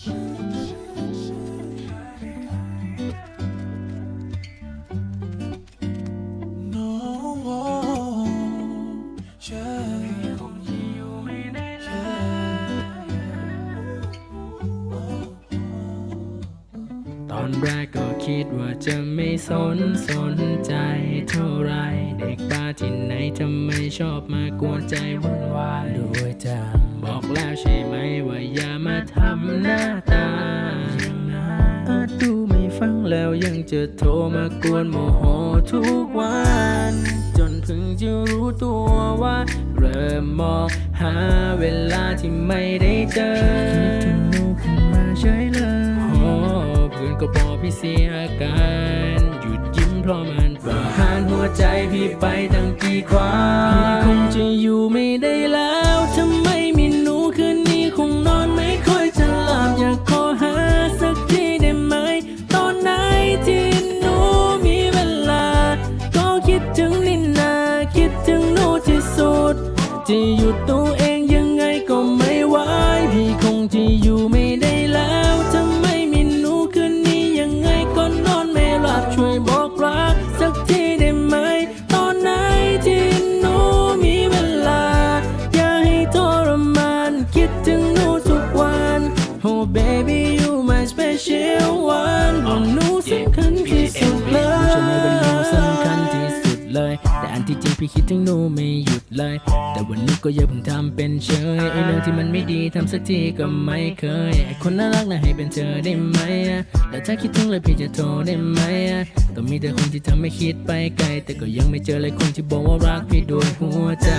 ตอนแรกก็คิดว่าจะไม่สนสนใจเท่าไร เด็กบ้าที่ไหนทำไมชอบมากวนใจวุ่นวายด้วย แล้วยังจะโทรมากวนโมโหทุกวัน จนเพิ่งจะรู้ตัวว่า เริ่มมองหาเวลาที่ไม่ได้เจอคิดถึงหนูขึ้นมาใช่เลยโอ้เพื่อนก็บอกพี่เสียอาการหยุดยิ้มเพราะมันประหารหัวใจพี่ไปตั้งกี่ครั้งพี่คงจะอยู่ไม่ได้แล้วทำไม จะหยุดตัวเองยังไงก็ไม่ไหวพี่คงจะอยู่ไม่ได้แล้วทำไมมีหนูคืนนี้ยังไงก็นอนไม่หลับช่วยบอกรักสักทีได้ไหม ตอนไหนที่หนูมีเวลา อย่าให้ทรมานคิดถึงหนูทุกวัน Oh baby you my special อันที่จริงพี่คิดถึงหนูไม่หยุดเลย แต่วันนี้ก็อย่าเพิ่งทำเป็นเฉยไอ้เรื่องที่มันไม่ดีทำสักทีก็ไม่เคยไอ้คนน่ารักน่ะให้เป็นเธอได้ไหมอะแล้วถ้าคิดถึงเลยพี่จะโทรได้ไหมอะก็มีแต่คนที่ทำให้คิดไปไกล แต่ก็ยังไม่เจอเลยคนที่บอกว่ารักพี่ด้วยหัวใจ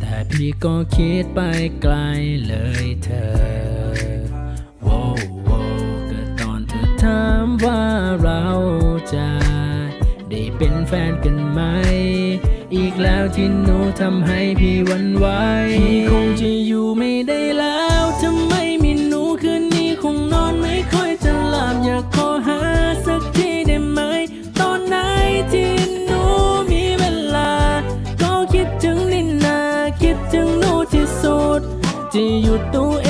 แต่พี่ก็คิดไปไกลเลยเธอโว้วโว้วก็ตอนเธอถามว่าเราจะ เป็นแฟนกันไหม อีกแล้วที่หนูทำให้พี่วันไหวพี่คงจะอยู่ไม่ได้แล้วทำไมมีหนูคืนนี้คงนอนไม่ค่อยจะหลับอยากขอหาสักทีได้ไหม ตอนไหนที่หนูมีเวลา ก็คิดถึงนินนา คิดถึงหนูที่สุดจะหยุดตัวเ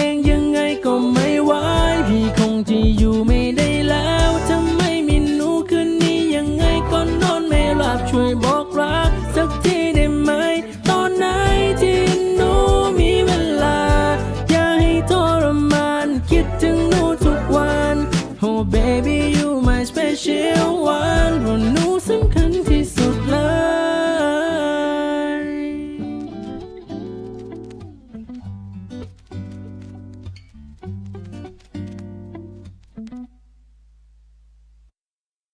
ช่วยบอกรัก สักทีได้ไหม ตอนไหนที่หนูมีเวลา อย่าให้ทรมาน คิดถึงหนูทุกวัน Oh baby you my special one